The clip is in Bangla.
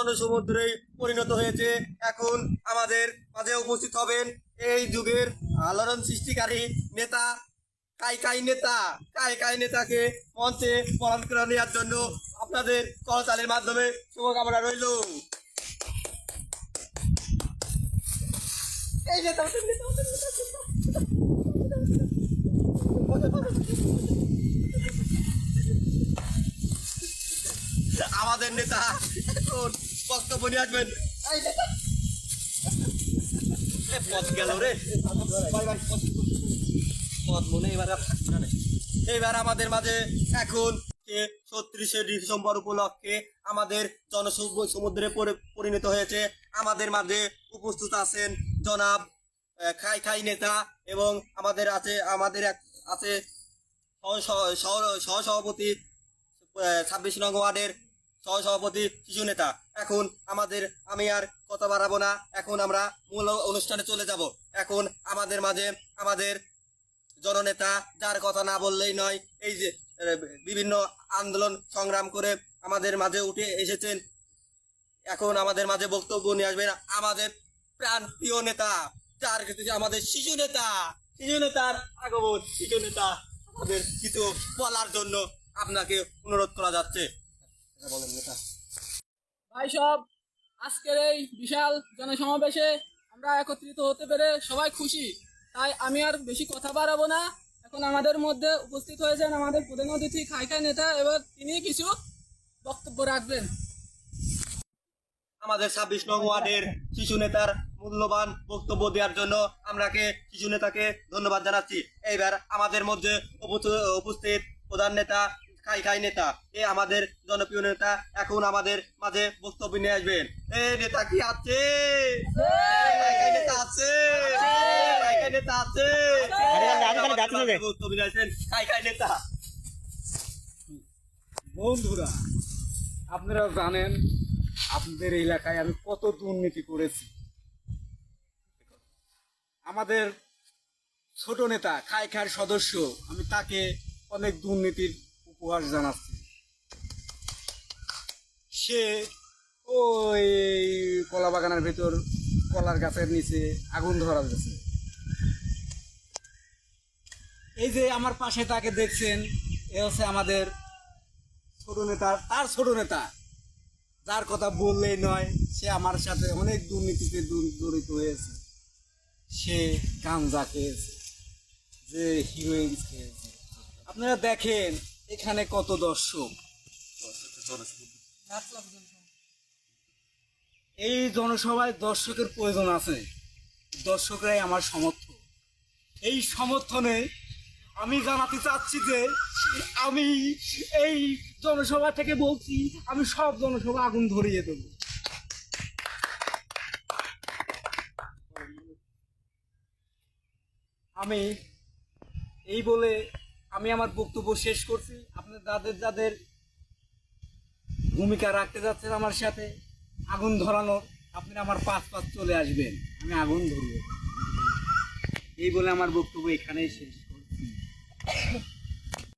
জনসমুদ্রে পরিণত হয়েছে। এখন আমাদের মাঝে উপস্থিত হবেন এই যুগের আলোড়ন সৃষ্টিকারী নেতা কাই কাই নেতা। কাই কাই নেতাকে মঞ্চে করে নেওয়ার জন্য আপনাদের করতালের মাধ্যমে শুভকামনা রইল। এই আমাদের নেতা, বক্তব্য নিয়ে আসবেন। পথ গেল রে। পথ, মনে এবার আর থাকছে না রে। এইবার আমাদের মাঝে এখন ছত্রিশে ডিসেম্বর উপলক্ষে আমাদের জনসমুদ্রে পরিণত হয়েছে। আমাদের মাঝে উপস্থিত আছেন জনাব খাই খাই নেতা এবং আমাদের আছে আমাদের আছে সহ- সহ- সহ- সহসভাপতি ছাব্বিশ নং ওয়ার্ডের সহসভাপতি শিশু নেতা। এখন আমাদের, আমি আর কথা বাড়াবো না। এখন আমরা মূল অনুষ্ঠানে চলে যাব। এখন আমাদের মাঝে আমাদের জননেতা, যার কথা না বললেই নয়, এই যে বিভিন্ন আন্দোলন সংগ্রাম করে আমাদের মাঝে উঠে এসেছেন। এখন আমাদের মাঝে বক্তব্য নিয়ে আসবেন আমাদের প্রাণ প্রিয় নেতা, যার আমাদের শিশু নেতা, শিশু নেতার আগমন, শিশু নেতা আমাদের কিছু বলার জন্য আপনাকে অনুরোধ করা যাচ্ছে। বলেন নেতা। ভাই সব আজকের এই বিশাল জনসমাবেশে আমরা একত্রিত হতে পেরে সবাই খুশি। তাই আমি আর বেশি কথা বাড়াবো না। এখন আমাদের মধ্যে উপস্থিত হয়েছেন আমাদের প্রধান অতিথি খাই খাই নেতা এবার তিনি কিছু বক্তব্য রাখবেন। আমাদের ছাব্বিশ নং ওয়ার্ডের শিশু নেতার মূল্যবান বক্তব্য দেওয়ার জন্য আমরাকে শিশু নেতাকে ধন্যবাদ জানাচ্ছি। এইবার আমাদের মধ্যে উপস্থিত প্রধান নেতা খাই খাই নেতা। এ আমাদের জনপ্রিয় নেতা এখন আমাদের মাঝে বক্তব্য নিয়ে আসবেন। এ নেতা কি আছে? খাই খাই নেতা আছে। খাই খাই নেতা আছে। বক্তব্য নিয়ে আসবেন খাই খাই নেতা। বন্ধুরা আপনারা জানেন আপনাদের এলাকায় আমি কত দুর্নীতি করেছি। আমাদের ছোট নেতা খাই খার সদস্য আমি তাকে অনেক দুর্নীতির উপহাস জানাচ্ছি। সে ওই কলা বাগানের ভেতর, কলার গাছের নিচে আগুন ধরা গেছে এই যে আমার পাশে তাকে দেখছেন, এ হচ্ছে আমাদের ছোট নেতা, তার ছোট নেতা। যার কথা বললেই নয়, সে আমার সাথে অনেক দুর্নীতিতে জড়িত হয়েছে। সে গাঞ্জা খেয়েছে, যে হিরোইন খেয়েছে। আপনারা দেখেন এখানে কত দর্শক? এই জনসভায় দর্শকের প্রয়োজন আছে। দর্শকরাই আমার সমর্থন এই সমর্থনে আমি জানাতে চাচ্ছি যে, আমি এই জনসভা থেকে বলছি, আমি সব জনসভা আগুন ধরিয়ে দেবো। আমি এই বলে আমি আমার বক্তব্য শেষ করছি। আপনার যাদের যাদের ভূমিকা রাখতে যাচ্ছেন আমার সাথে, আগুন ধরানোর আপনি আমার পাঁচ পাঁচ চলে আসবেন। আমি আগুন ধরব। এই বলে আমার বক্তব্য এখানেই শেষ।